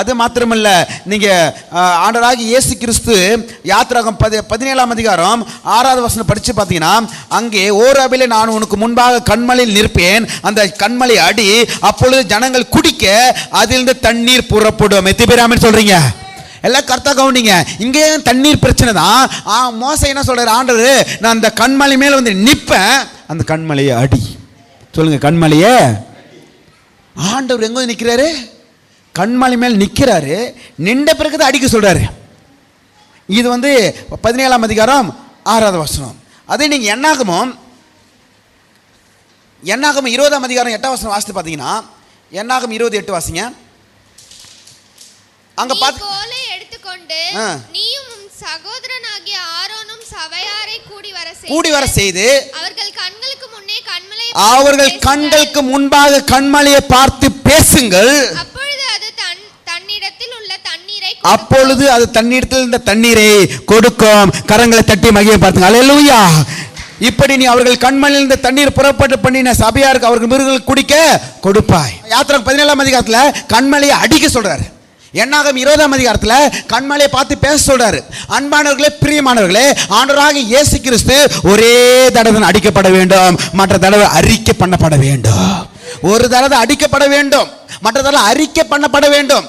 அது மாத்திரமல்ல நீங்க ஆண்டராகி இயேசு கிறிஸ்து யாத்திராகம் பதி பதினேழாம் அதிகாரம் ஆறாவது வசனம் படிச்சு பார்த்தீங்கன்னா அங்கே ஓராபிலே நான் உனக்கு முன்பாக கண்மலையில் நிற்பேன். அந்த கண்மலை அடி அப்பொழுது ஜனங்கள் குடிக்க அதிலிருந்து தண்ணீர் புறப்படும். எத்திபிராமன் சொல்றீங்க? எல்லாம் கரெக்டாக கவனிங்க. இங்கேயும் தண்ணீர் பிரச்சனை தான். மோசம் என்ன சொல்கிறார் ஆண்டவர் நான் அந்த கண்மலை மேலே வந்து நிற்பேன். அந்த கண்மலையை அடி. சொல்லுங்கள் கண்மலையே ஆண்டவர் எங்கே வந்து நிற்கிறாரு கண்மலை மேல் நிற்கிறாரு நின்ற பிறகு தான் அடிக்க சொல்றாரு. இது வந்து பதினேழாம் அதிகாரம் ஆறாவது வசனம். அதே நீங்க என்னாகமும் என்னாகும் இருபதாம் அதிகாரம் எட்டாம் வசனம் வாசித்து பார்த்தீங்கன்னா என்னாகும் இருபது எட்டு வாசிங்க. அங்க பார்த்து எடுத்துக்கொண்டு. நீயும் சகோதரனாகிய ஆரோனும் சபையாரை கூடி வர கூடி வர செய்து அவர்கள் கண்களுக்கு முன்னே கண்மலை அவர்கள் கண்களுக்கு முன்பாக கண்மலையை பார்த்து பேசுங்கள் அப்பொழுது அது தன் தன்னிடத்தில் உள்ள தண்ணீரை அப்பொழுது அது தண்ணீரத்தில் இந்த தண்ணீரை கொடுக்கும். கரங்களை தட்டி மகிழ பார்த்துங்க. அலையலூயா இப்படி நீ அவர்கள் கண்மணில் இந்த தண்ணீர் புறப்பட்டு பண்ணின சபையாருக்கு அவர்கள் மிருகங்கள் குடிக்க கொடுப்பாய். யாத்திரை பதினேழாம் அதிகாரத்தில் கண்மலையை அடிக்க சொல்றாரு. என்னாகும் இருபதாம் அதிகாரத்தில் கண்மலையை பார்த்து பேச சொல்றாரு. அன்பானவர்களே பிரியமானவர்களே ஆண்டவராக இயேசு கிறிஸ்து ஒரே தடவை அடிக்கப்பட வேண்டும். மற்ற தடவை அறிக்கை பண்ணப்பட வேண்டும். ஒரு தடவை அடிக்கப்பட வேண்டும். மற்ற தடவை அறிக்கை பண்ணப்பட வேண்டும்.